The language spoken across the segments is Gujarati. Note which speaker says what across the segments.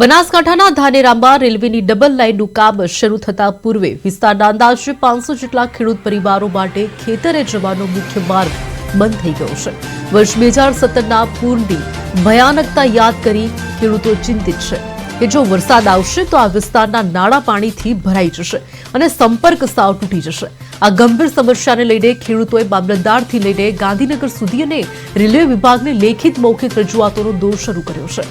Speaker 1: બનાસકાંઠાના ધાનેરામાં રેલવેની ડબલ લાઇનનું કામ શરૂ થતા પૂર્વે વિસ્તારના અંદાજે પાંચસો જેટલા ખેડૂત પરિવારો માટે ખેતરે જવાનો મુખ્ય માર્ગ બંધ થઈ ગયો છે. વર્ષ બે હજાર સત્તરના પૂરની ભયાનકતા યાદ કરી ખેડૂતો ચિંતિત છે કે જો વરસાદ આવશે તો આ વિસ્તારના નાળા પાણીથી ભરાઈ જશે અને સંપર્ક સાવ તૂટી જશે. આ ગંભીર સમસ્યાને લઈને ખેડૂતોએ મામલતદારથી લઈને ગાંધીનગર સુધી અને રેલવે વિભાગને લેખિત મૌખિક રજૂઆતોનો દોર શરૂ કર્યો છે.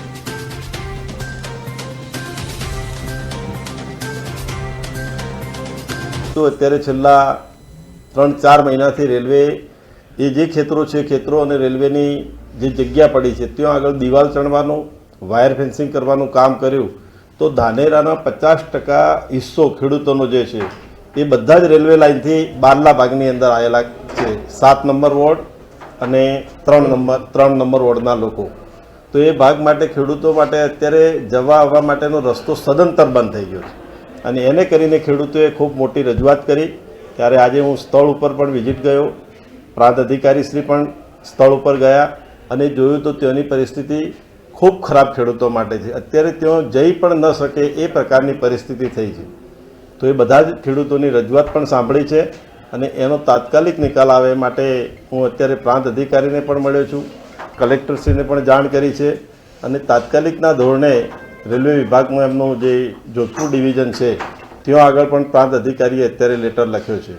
Speaker 2: તો અત્યારે છેલ્લા ત્રણ, ચાર મહિનાથી રેલવે એ જે ખેતરો છે ખેતરો અને રેલવેની જે જગ્યા પડી છે, ત્યાં આગળ દિવાલ ચણવાનું વાયર ફેન્સિંગ કરવાનું કામ કર્યું, તો ધાનેરાના પચાસ ટકા હિસ્સો ખેડૂતોનો જે છે, એ બધા જ રેલવે લાઇનથી બારલા ભાગની અંદર આવેલા છે. સાત નંબર વોર્ડ અને ત્રણ નંબર ત્રણ નંબર વોર્ડના લોકો. તો એ ભાગ માટે ખેડૂતો માટે અત્યારે જવા આવવા માટેનો રસ્તો સદંતર બંધ થઈ ગયો છે. અને એને કરીને ખેડૂતોએ ખૂબ મોટી રજૂઆત કરી. ત્યારે આજે હું સ્થળ ઉપર પણ વિઝિટ ગયો. પ્રાંત અધિકારીશ્રી પણ સ્થળ ઉપર ગયા અને જોયું તો તેઓની પરિસ્થિતિ ખૂબ ખરાબ ખેડૂતો માટે છે. અત્યારે તેઓ જઈ પણ ન શકે એ પ્રકારની પરિસ્થિતિ થઈ છે. તો એ બધા જ ખેડૂતોની રજૂઆત પણ સાંભળી છે અને એનો તાત્કાલિક નિકાલ આવે માટે હું અત્યારે પ્રાંત અધિકારીને પણ મળ્યો છું. કલેક્ટરશ્રીને પણ જાણ કરી છે. અને તાત્કાલિકના ધોરણે રેલવે વિભાગમાં એમનું જે જોધપુર ડિવિઝન છે ત્યાં આગળ પણ પ્રાંત અધિકારીએ અત્યારે લેટર લખ્યો છે.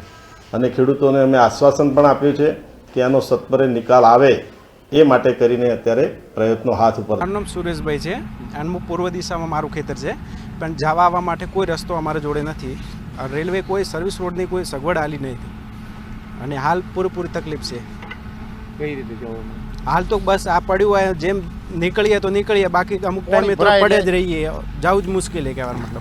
Speaker 2: અને ખેડૂતોને અમે આશ્વાસન પણ આપ્યું છે કે આનો સત્વરે નિકાલ આવે એ માટે કરીને અત્યારે પ્રયત્નો હાથ ઉપર
Speaker 3: મારું નામ સુરેશભાઈ છે અને હું પૂર્વ દિશામાં મારું ખેતર છે. પણ જવા આવવા માટે કોઈ રસ્તો અમારા જોડે નથી. આ રેલવે કોઈ સર્વિસ રોડની કોઈ સગવડ આલી નથી. અને હાલ પૂરેપૂરી તકલીફ છે.
Speaker 4: કઈ રીતે જવાનું?
Speaker 3: હાલ તો બસ આ પડ્યું હોય જેમ નીકળીએ તો નીકળીએ બાકી અમુક ટાઈમે તો પડે જ રહીએ. જવું જ મુશ્કેલ કહેવાય મતલબ.